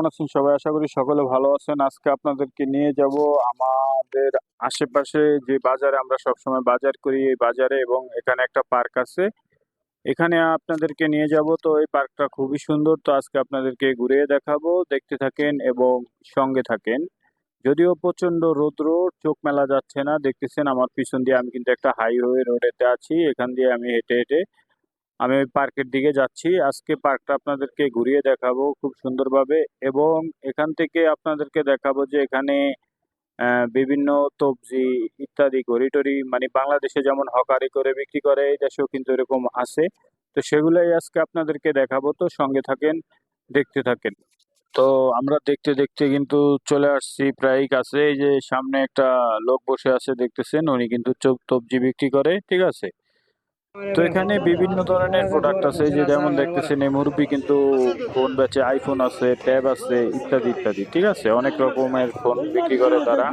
কেমন আছেন সবাই? আশা করি সকলে ভালো আছেন। আজকে আপনাদেরকে নিয়ে যাব আমাদের আশেপাশে যে বাজারে আমরা সবসময় বাজার করি, এই বাজারে এবং এখানে একটা পার্ক আছে। এখানে আপনাদেরকে নিয়ে যাব। তো এই পার্কটা খুবই সুন্দর। তো আজকে আপনাদেরকে ঘুরিয়ে দেখাবো। দেখতে থাকেন এবং সঙ্গে থাকেন। যদিও প্রচণ্ড রৌদ্র, চোখ মেলা যাচ্ছে না। দেখতেছেন আমার পিছন দিয়ে আমি কিন্তু একটা হাইওয়ে রোডেতে আছি। এখান দিয়ে আমি হেঁটে হেঁটে আমি ওই পার্কের দিকে যাচ্ছি। আজকে পার্কটা আপনাদেরকে ঘুরিয়ে দেখাবো খুব সুন্দরভাবে এবং এখান থেকে আপনাদেরকে দেখাবো যে এখানে বিভিন্ন তবজি ইত্যাদি ঘড়িটড়ি মানে বাংলাদেশে যেমন হকারি করে বিক্রি করে, এই দেশেও কিন্তু এরকম আছে। তো সেগুলোই আজকে আপনাদেরকে দেখাবো। তো সঙ্গে থাকেন, দেখতে থাকেন। তো আমরা দেখতে দেখতে কিন্তু চলে আসছি প্রায় কাছে। এই যে সামনে একটা লোক বসে আছে, দেখতেছেন? উনি কিন্তু চোখ তবজি বিক্রি করে, ঠিক আছে? তো এখানে বিভিন্ন ধরনের প্রোডাক্ট আছে যে যেমন দেখতেছেন এই মুরব্বি কিন্তু ফোন বেচে আইফোন আছে ট্যাব আছে ইত্যাদি ইত্যাদি ঠিক আছে? অনেক রকমের ফোন বিক্রি করে তারা।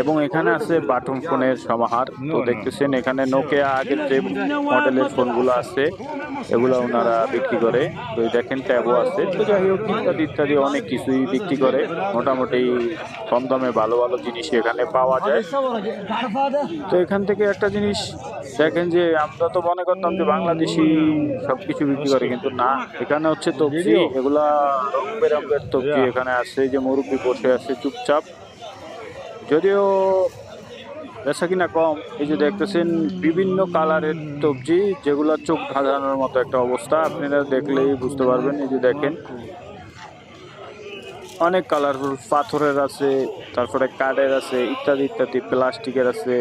এবং এখানে আছে বাটন ফোনের সমাহার। তো দেখতেছেন এখানে নোকিয়া আগের যে মডেলের ফোনগুলো আছে এগুলো ওনারা বিক্রি করে। তো দেখেন ট্যাবও আছে। তো যাই হোক ইত্যাদি ইত্যাদি অনেক কিছুই বিক্রি করে। মোটামুটি কম দামে ভালো ভালো জিনিস এখানে পাওয়া যায়। তো এখান থেকে একটা জিনিস দেখেন যে আমরা তো মনে করতাম যে বাংলাদেশি সবকিছু বিক্রি করে কিন্তু না। এখানে হচ্ছে তবজি এগুলা রং বেরঙের তবজি এখানে আছে যে মুরব্বি বসে আছে চুপচাপ। যদিও বেচা কিনা কম এই যে দেখতেছেন বিভিন্ন কালারের তবজি যেগুলো চোখ ধাঁধানোর মতো একটা অবস্থা আপনারা দেখলেই বুঝতে পারবেন এই যে দেখেন। অনেক কালারফুল পাথরের আছে তারপরে কাঠের আছে ইত্যাদি ইত্যাদি প্লাস্টিকের আছে।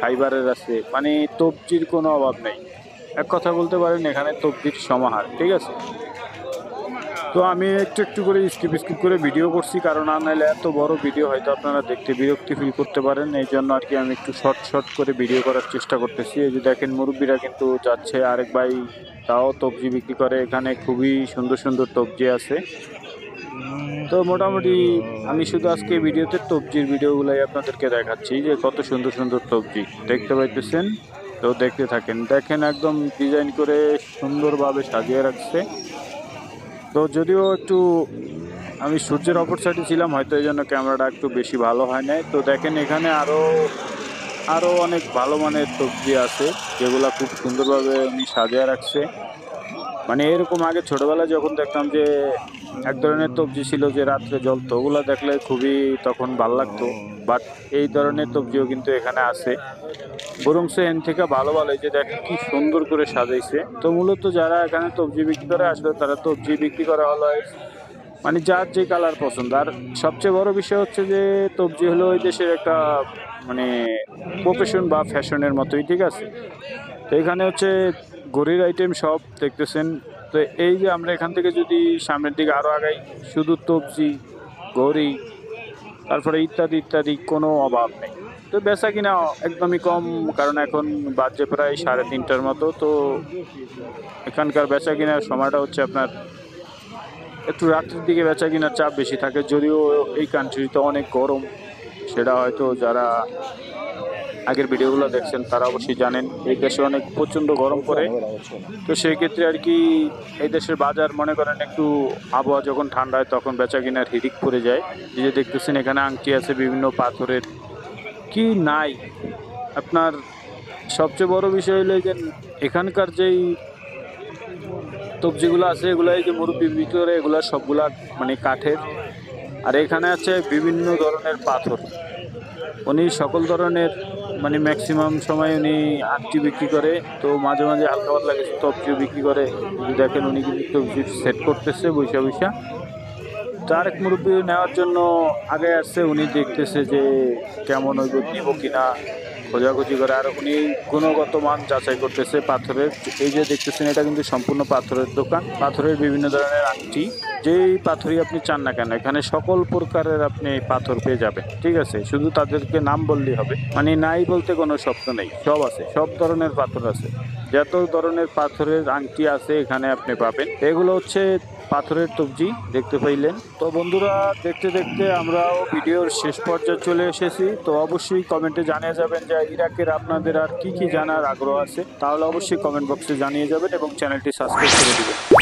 ফাইবারের আছে। মানে তবজির কোনো অভাব নেই। এক কথা বলতে পারেন, এখানে তবজির সমাহার, ঠিক আছে? তো আমি একটু একটু করে স্কিপ স্কিপ করে ভিডিও করছি, কারণ আর নাহলে এত বড় ভিডিও হয়তো আপনারা দেখতে বিরক্তি ফিল করতে পারেন। এই জন্য আর কি আমি একটু শর্ট শর্ট করে ভিডিও করার চেষ্টা করতেছি। এই যে দেখেন, মুরব্বীরা কিন্তু যাচ্ছে, আরেক ভাই তাও তবজি বিক্রি করে। এখানে খুবই সুন্দর সুন্দর তবজি আছে। তো মোটামুটি আমি শুধু আজকে ভিডিওতে তবজির ভিডিওগুলাই আপনাদেরকে দেখাচ্ছি, যে কত সুন্দর সুন্দর তবজি। দেখতে পাইতেছেন? তো দেখতে থাকেন। দেখেন একদম ডিজাইন করে সুন্দরভাবে সাজিয়ে রাখছে। তো যদিও একটু আমি সূর্যের অপর সাইডে ছিলাম, হয়তো এই জন্য ক্যামেরাটা একটু বেশি ভালো হয় নাই। তো দেখেন এখানে আরও আরও অনেক ভালো মানের সবজি আছে, যেগুলো খুব সুন্দরভাবে উনি সাজিয়ে রাখছে। মানে এরকম আগে ছোটবেলায় যখন দেখতাম যে এক ধরনের তবজি ছিল যে রাত্রে জ্বলতো, ওগুলো দেখলে খুবই তখন ভালো লাগতো। বাট এই ধরনের তবজিও কিন্তু এখানে আছে। বরং এন থেকে ভালো ভালো যে দেখেন কি সুন্দর করে সাজাইছে। তো মূলত যারা এখানে তবজি বিক্রি করে আসলে তারা তবজি বিক্রি করা হলো মানে যার যে কালার পছন্দ। আর সবচেয়ে বড় বিষয় হচ্ছে যে তবজি হলো ওই দেশের একটা মানে প্রফেশন বা ফ্যাশনের মতোই, ঠিক আছে? তো এখানে হচ্ছে ঘড়ির আইটেম সব দেখতেছেন। তো এই যে আমরা এখান থেকে যদি সামনের দিকে আরও আগাই, শুধু তবজি, ঘড়ি, তারপরে ইত্যাদি ইত্যাদি কোনো অভাব নেই। তো বেচা কিনা একদমই কম, কারণ এখন বাজে প্রায় সাড়ে তিনটার মতো। তো এখানকার বেচা কিনার সময়টা হচ্ছে আপনার একটু রাত্রের দিকে বেচা কিনার চাপ বেশি থাকে, যদিও এই কান্ট্রিতে অনেক গরম। সেটা হয়তো যারা আগের ভিডিওগুলো দেখছেন, তারা অবশ্যই জানেন, এই দেশে অনেক প্রচণ্ড গরম পড়ে। তো সেই ক্ষেত্রে আর কি এই দেশের বাজার, মনে করেন একটু আবহাওয়া যখন ঠান্ডা হয়, তখন বেচা কিনার হিরিক পড়ে যায়। এই যে দেখতেছেন, এখানে আংটি আছে, বিভিন্ন পাথরের। কি নাই? আপনার সবচেয়ে বড় বিষয় হলো যে এখানকার যেই তবজিগুলো আছে এগুলো এই যে মুরব্বী ভিতরে এগুলো সবগুলা মানে কাঠের। আর এখানে আছে বিভিন্ন ধরনের পাথর। উনি সকল ধরনের মানে ম্যাক্সিমাম সময় উনি আটটি বিক্রি করে, তো মাঝে মাঝে হালকা পাতলা কিছু তপটিও বিক্রি করে। যদি দেখেন উনি কিন্তু সেট করতেছে, বৈশা বৈশা। তার এক মুরব্বী নেওয়ার জন্য আগে আসছে, উনি দেখতেছে যে কেমন ওই নিব কিনা। খোঁজাখুঁজি করে, আর উনি গুণগত মান যাচাই করতেছে পাথরের। এই যে দেখতেছেন, এটা কিন্তু সম্পূর্ণ পাথরের দোকান। পাথরের বিভিন্ন ধরনের আংটি। যেই পাথরই আপনি চান না কেন, এখানে সকল প্রকারের আপনি পাথর পেয়ে যাবেন। ঠিক আছে? শুধু তাদেরকে নাম বললেই হবে। মানে নাই বলতে কোনো শব্দ নেই। সব আছে। সব ধরনের পাথর আছে। যত ধরনের পাথরের আংটি আছে, এখানে আপনি পাবেন। এগুলো হচ্ছে পাথরের তবজি দেখতে পাইলেন। তো বন্ধুরা, দেখতে দেখতে আমরাও ভিডিওর শেষ পর্যায়ে চলে এসেছি। তো অবশ্যই কমেন্টে জানিয়ে যাবেন যে ইরাকের আপনাদের আর কি কি জানার আগ্রহ আছে। তাহলে অবশ্যই কমেন্ট বক্সে জানিয়ে যাবেন এবং চ্যানেলটি সাবস্ক্রাইব করে দিবেন।